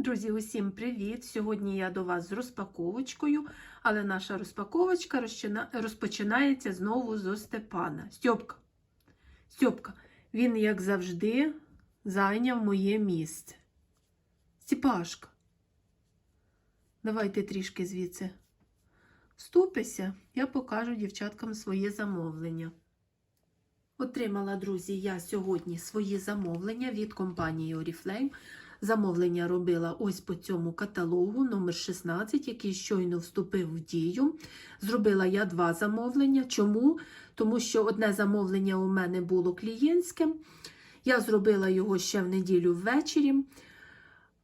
Друзі, усім привіт! Сьогодні я до вас з розпаковочкою, але наша розпаковочка розпочинається знову з Степана. Стьопка. Стьопка, він, як завжди, зайняв моє місце. Степашка. Давайте трішки звідси ступися, я покажу дівчаткам своє замовлення. Отримала, друзі, я сьогодні свої замовлення від компанії Oriflame. Замовлення робила ось по цьому каталогу номер 16, який щойно вступив в дію. Зробила я два замовлення. Чому? Тому що одне замовлення у мене було клієнтське. Я зробила його ще в неділю ввечері.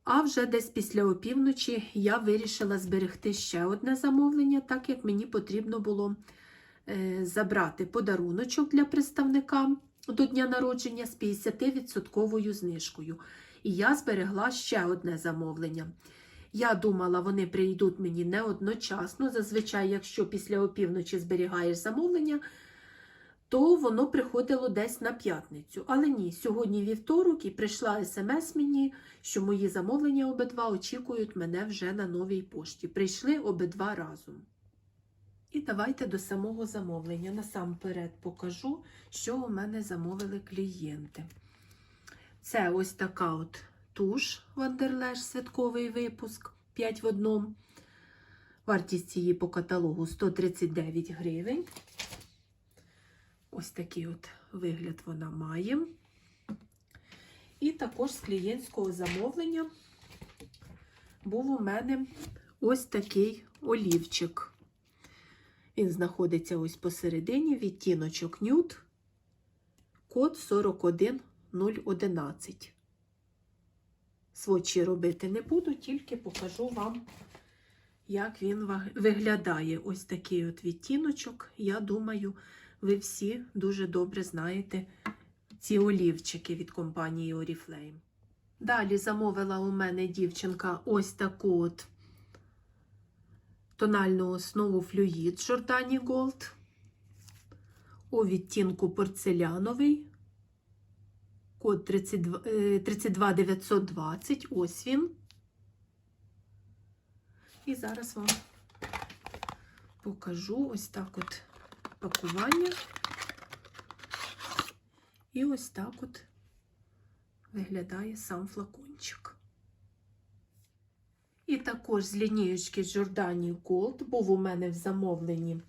А вже десь після опівночі я вирішила зберегти ще одне замовлення, так як мені потрібно було е, забрати подаруночок для представника до дня народження з 50% знижкою. І я зберегла ще одне замовлення. Я думала, вони прийдуть мені не одночасно. Зазвичай, якщо після опівночі зберігаєш замовлення, то воно приходило десь на п'ятницю. Але ні, сьогодні вівторок і прийшла смс мені, що мої замовлення обидва очікують мене вже на новій пошті. Прийшли обидва разом. І давайте до самого замовлення. Насамперед покажу, що у мене замовили клієнти. Це ось така от туш Вандерлеш святковий випуск 5 в одному. Вартість її по каталогу 139 гривень. Ось такий от вигляд вона має. І також з клієнтського замовлення був у мене ось такий олівчик. Він знаходиться ось посередині, відтіночок нюд, код 41011. Свочі робити не буду, тільки покажу вам, як він виглядає. Ось такий от відтіночок. Я думаю, ви всі дуже добре знаєте ці олівчики від компанії Oriflame. Далі замовила у мене дівчинка ось таку от тональну основу флюїд Jordani Gold у відтінку порцеляновий. Код 32, е, 32920. Ось він. І зараз вам покажу ось так от пакування. І ось так от виглядає сам флакончик. І також з лінієчки Giordani Gold був у мене в замовленні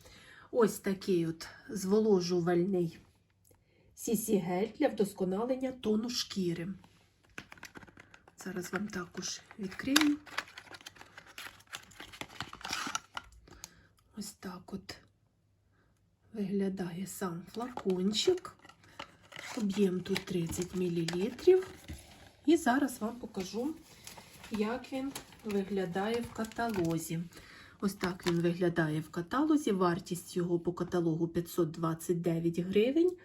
ось такий от зволожувальний сісі-гель для вдосконалення тону шкіри. Зараз вам також відкрию. Ось так от виглядає сам флакончик. Об'єм тут 30 мл. І зараз вам покажу, як він виглядає в каталозі. Ось так він виглядає в каталозі. Вартість його по каталогу 529 гривень.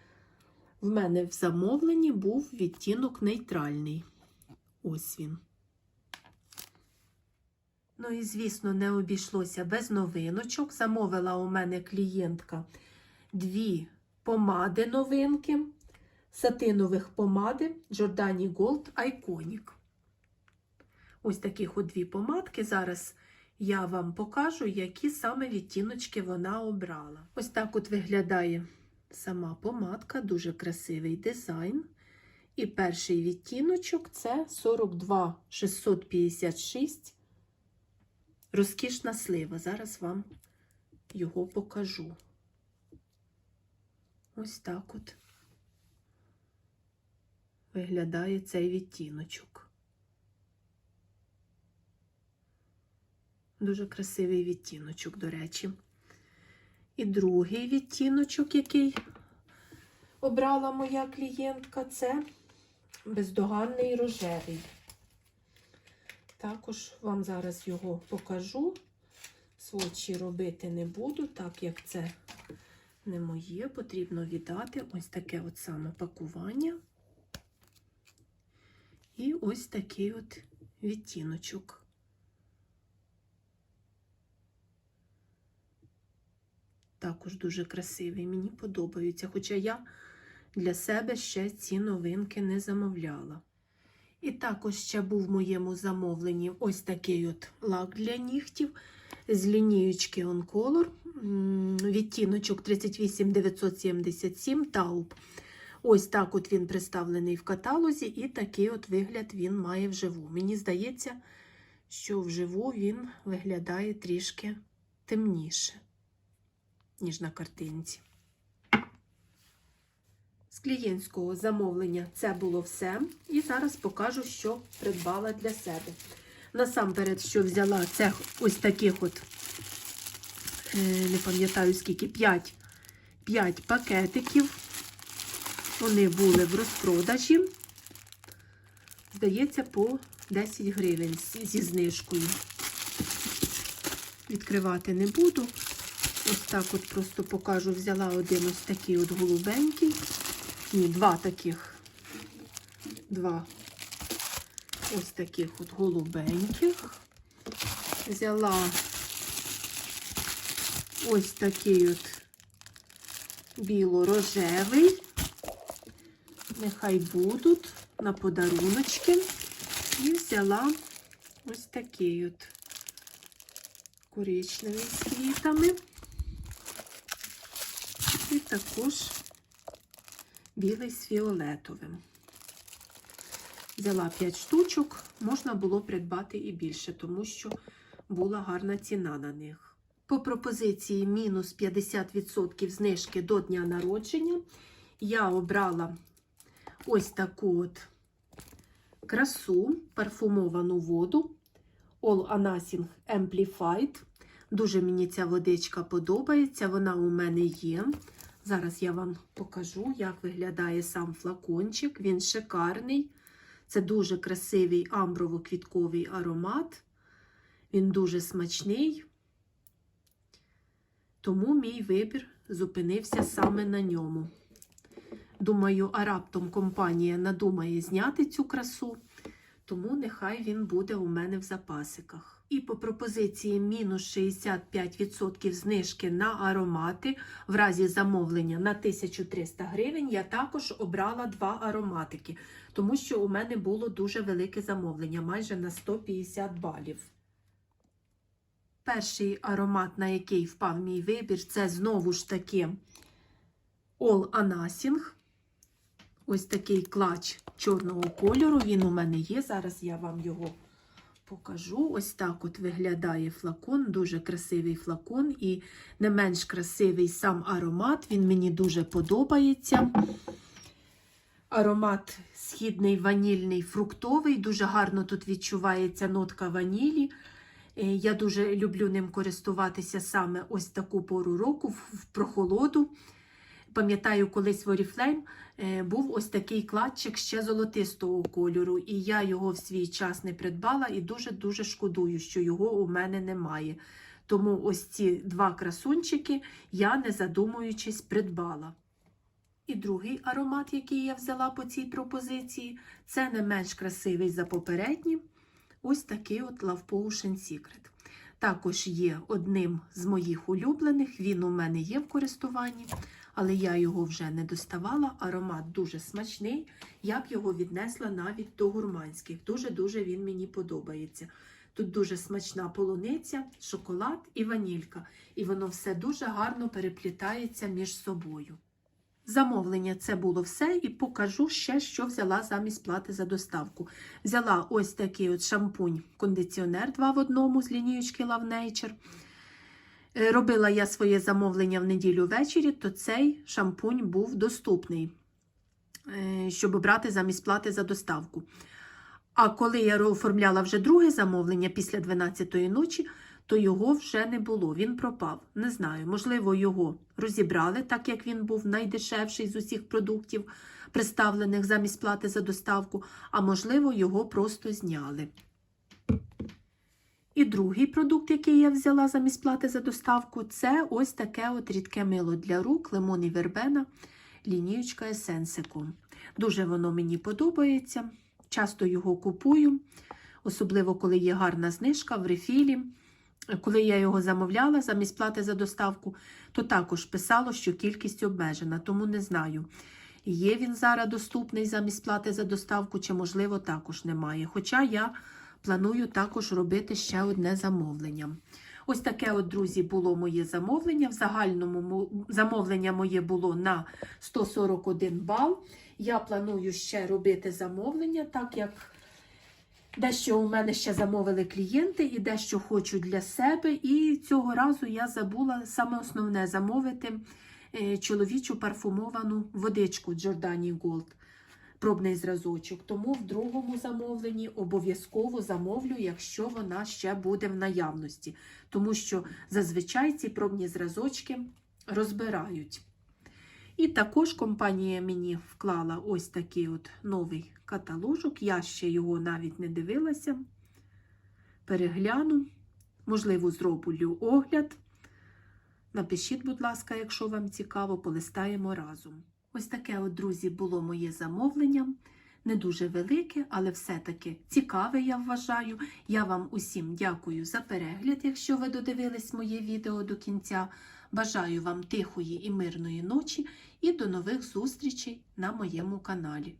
В мене в замовленні був відтінок нейтральний. Ось він. Ну і, звісно, не обійшлося без новиночок. Замовила у мене клієнтка дві помади новинки, сатинових помади Giordani Gold Iconic. Ось таких от дві помадки. Зараз я вам покажу, які саме відтіночки вона обрала. Ось так от виглядає сама помадка, дуже красивий дизайн. І перший відтіночок це 42 656. Розкішна слива. Зараз вам його покажу. Ось так от виглядає цей відтіночок. Дуже красивий відтіночок, до речі. І другий відтіночок, який обрала моя клієнтка, це бездоганний рожевий. Також вам зараз його покажу. Свочі робити не буду, так як це не моє, потрібно віддати ось таке от саме пакування. І ось такий от відтіночок. Також дуже красивий, мені подобаються. Хоча я для себе ще ці новинки не замовляла. І також ще був в моєму замовленні ось такий от лак для нігтів з лінієчки On Color, м, відтіночок 38977 Taupe. Ось так от він представлений в каталозі, і такий от вигляд він має вживу. Мені здається, що вживу він виглядає трішки темніше, ніж на картинці. З клієнтського замовлення це було все. І зараз покажу, що придбала для себе. Насамперед, що взяла це ось таких от, е, не пам'ятаю скільки, 5, 5 пакетиків. Вони були в розпродажі. Здається, по 10 гривень зі знижкою. Відкривати не буду. Ось так от просто покажу. Взяла один ось такий от голубенький. Ні, два таких. Два ось таких от голубеньких. Взяла ось такий от біло-рожевий. Нехай будуть на подаруночки. І взяла ось такий от коричневий з квітами. Також білий з фіолетовим. Взяла 5 штучок, можна було придбати і більше, тому що була гарна ціна на них. По пропозиції мінус 50% знижки до дня народження я обрала ось таку от красу, парфумовану воду All Anasing Amplified. Дуже мені ця водичка подобається, вона у мене є. Зараз я вам покажу, як виглядає сам флакончик. Він шикарний. Це дуже красивий амброво-квітковий аромат. Він дуже смачний. Тому мій вибір зупинився саме на ньому. Думаю, а раптом компанія надумає зняти цю красу, тому нехай він буде у мене в запасиках. І по пропозиції мінус 65% знижки на аромати в разі замовлення на 1300 гривень я також обрала два ароматики, тому що у мене було дуже велике замовлення, майже на 150 балів. Перший аромат, на який впав мій вибір, це знову ж таки All Anasing. Ось такий клач чорного кольору. Він у мене є. Зараз я вам його покажу. Ось так от виглядає флакон. Дуже красивий флакон і не менш красивий сам аромат. Він мені дуже подобається. Аромат східний, ванільний, фруктовий. Дуже гарно тут відчувається нотка ванілі. Е, Я дуже люблю ним користуватися саме ось таку пору року, в в прохолоду. Пам'ятаю, колись в Oriflame е, був ось такий кладчик ще золотистого кольору, і я його в свій час не придбала і дуже-дуже шкодую, що його у мене немає. Тому ось ці два красунчики я, не задумуючись, придбала. І другий аромат, який я взяла по цій пропозиції, це не менш красивий за попереднім. Ось такий от Love Potion Secret. Також є одним з моїх улюблених, він у мене є в користуванні, але я його вже не доставала. Аромат дуже смачний. Я б його віднесла навіть до гурманських. Дуже-дуже він мені подобається. Тут дуже смачна полуниця, шоколад і ванілька. І воно все дуже гарно переплітається між собою. Замовлення це було все, і покажу ще, що взяла замість плати за доставку. Взяла ось такий от шампунь-кондиціонер 2 в одному з лінієчки Love Nature. Е, Робила я своє замовлення в неділю ввечері, то цей шампунь був доступний, е, щоб брати замість плати за доставку. А коли я оформляла вже друге замовлення після 12-ї ночі, то його вже не було, він пропав. Не знаю, можливо, його розібрали, так як він був найдешевший з усіх продуктів, представлених замість плати за доставку, а можливо, його просто зняли. І другий продукт, який я взяла замість плати за доставку, це ось таке от рідке мило для рук, лимон і вербена, лінієчка Essensecom. Дуже воно мені подобається. Часто його купую, особливо коли є гарна знижка в рефілі. Коли я його замовляла замість плати за доставку, то також писало, що кількість обмежена, тому не знаю. Є він зараз доступний замість плати за доставку, чи, можливо, також немає. Хоча я планую також робити ще одне замовлення. Ось таке, от, друзі, було моє замовлення. В загальному замовлення моє було на 141 бал. Я планую ще робити замовлення, так як дещо у мене ще замовили клієнти і дещо хочу для себе. І цього разу я забула саме основне замовити е, чоловічу парфумовану водичку Giordani Gold. Пробний зразочок. Тому в другому замовленні обов'язково замовлю, якщо вона ще буде в наявності. Тому що зазвичай ці пробні зразочки розбирають. І також компанія мені вклала ось такий от новий каталожок. Я ще його навіть не дивилася. Перегляну, можливо, зроблю огляд. Напишіть, будь ласка, якщо вам цікаво, полистаємо разом. Ось таке, от, друзі, було моє замовлення. Не дуже велике, але все-таки цікаве, я вважаю. Я вам усім дякую за перегляд, якщо ви додивились моє відео до кінця. Бажаю вам тихої і мирної ночі і до нових зустрічей на моєму каналі.